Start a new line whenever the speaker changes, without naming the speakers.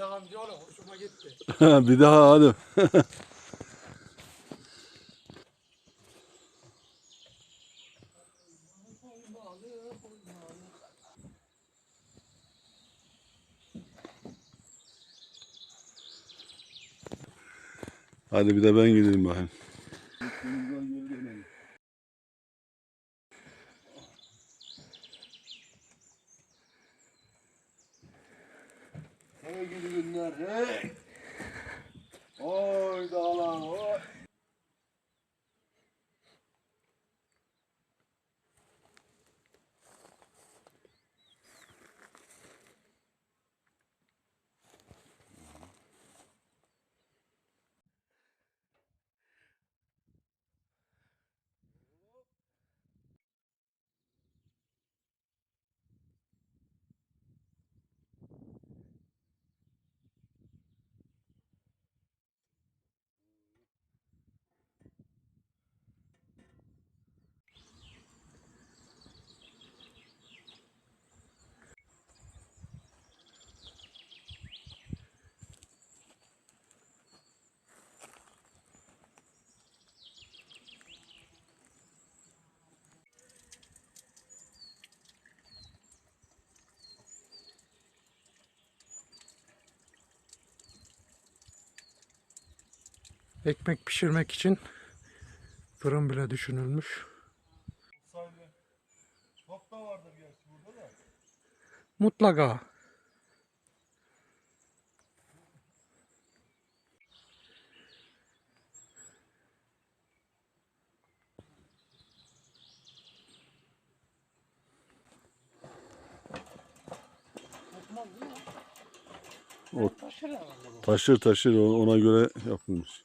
daha diyor hoşuma gitti.
bir daha hadi. Hadi bir de ben gideyim bakayım.
Gidi günler hey. Oy dağlar oy.
Ekmek pişirmek için fırın bile düşünülmüş. Mutlaka.
Taşır taşır o- ona göre yapılmış.